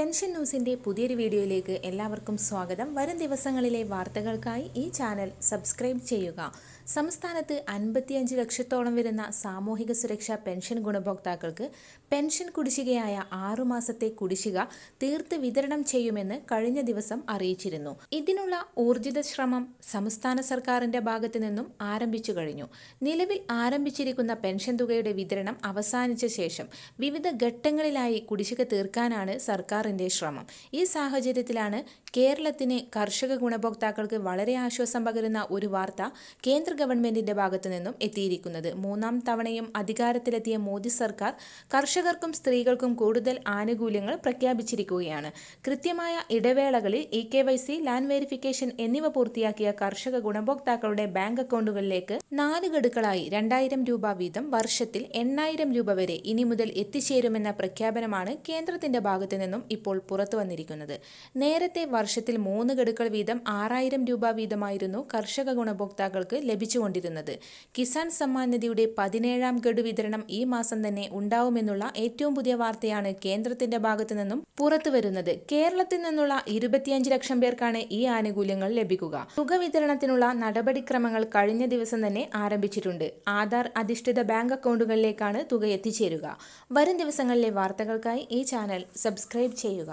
Pension ന്യൂസിന്റെ പുതിയൊരു വീഡിയോയിലേക്ക് എല്ലാവർക്കും സ്വാഗതം. വരും ദിവസങ്ങളിലെ വാർത്തകൾക്കായി ഈ ചാനൽ സബ്സ്ക്രൈബ് ചെയ്യുക. സംസ്ഥാനത്ത് അൻപത്തിയഞ്ച് ലക്ഷത്തോളം വരുന്ന സാമൂഹിക സുരക്ഷാ പെൻഷൻ ഗുണഭോക്താക്കൾക്ക് പെൻഷൻ കുടിശ്ശികയായ ആറുമാസത്തെ കുടിശ്ശിക തീർത്ത് വിതരണം ചെയ്യുമെന്ന് കഴിഞ്ഞ ദിവസം അറിയിച്ചിരുന്നു. ഇതിനുള്ള ഊർജിത ശ്രമം സംസ്ഥാന സർക്കാരിന്റെ ഭാഗത്തു നിന്നും ആരംഭിച്ചു കഴിഞ്ഞു. നിലവിൽ ആരംഭിച്ചിരിക്കുന്ന പെൻഷൻ തുകയുടെ വിതരണം അവസാനിച്ച ശേഷം വിവിധ ഘട്ടങ്ങളിലായി കുടിശ്ശിക തീർക്കാനാണ് സർക്കാരിന്റെ ശ്രമം. ഈ സാഹചര്യത്തിലാണ് കേരളത്തിന് കർഷക ഗുണഭോക്താക്കൾക്ക് വളരെ ആശ്വാസം പകരുന്ന ഒരു വാർത്ത കേന്ദ്ര ഗവൺമെന്റിന്റെ ഭാഗത്തു നിന്നും എത്തിയിരിക്കുന്നത്. മൂന്നാം തവണയും അധികാരത്തിലെത്തിയ മോദി സർക്കാർ കർഷകർക്കും സ്ത്രീകൾക്കും കൂടുതൽ ആനുകൂല്യങ്ങൾ പ്രഖ്യാപിച്ചിരിക്കുകയാണ്. കൃത്യമായ ഇടവേളകളിൽ E K Y C land verification എന്നിവ പൂർത്തിയാക്കിയ കർഷക ഗുണഭോക്താക്കളുടെ ബാങ്ക് അക്കൗണ്ടുകളിലേക്ക് നാല് ഗഡുക്കളായി രണ്ടായിരം രൂപ വീതം വർഷത്തിൽ എണ്ണായിരം രൂപ വരെ ഇനി മുതൽ എത്തിച്ചേരുമെന്ന പ്രഖ്യാപനമാണ് കേന്ദ്രത്തിന്റെ ഭാഗത്തു നിന്നും ഇപ്പോൾ പുറത്തു വന്നിരിക്കുന്നത്. നേരത്തെ വർഷത്തിൽ മൂന്ന് ഗഡുക്കൾ വീതം ആറായിരം രൂപ വീതമായിരുന്നു കർഷക ഗുണഭോക്താക്കൾക്ക് ലഭിച്ചുകൊണ്ടിരുന്നത്. കിസാൻ സമ്മാൻ നിധിയുടെ പതിനേഴാം ഗഡു വിതരണം ഈ മാസം തന്നെ ഉണ്ടാവുമെന്നുള്ള ഏറ്റവും പുതിയ വാർത്തയാണ് കേന്ദ്രത്തിന്റെ ഭാഗത്തു നിന്നും പുറത്തു വരുന്നത്. കേരളത്തിൽ നിന്നുള്ള ഇരുപത്തിയഞ്ച് ലക്ഷം പേർക്കാണ് ഈ ആനുകൂല്യങ്ങൾ ലഭിക്കുക. തുക വിതരണത്തിനുള്ള നടപടിക്രമങ്ങൾ കഴിഞ്ഞ ദിവസം തന്നെ ആരംഭിച്ചിട്ടുണ്ട്. ആധാർ അധിഷ്ഠിത ബാങ്ക് അക്കൗണ്ടുകളിലേക്കാണ് തുക എത്തിച്ചേരുക. വരും ദിവസങ്ങളിലെ വാർത്തകൾക്കായി ഈ ചാനൽ സബ്സ്ക്രൈബ് ചെയ്യുക.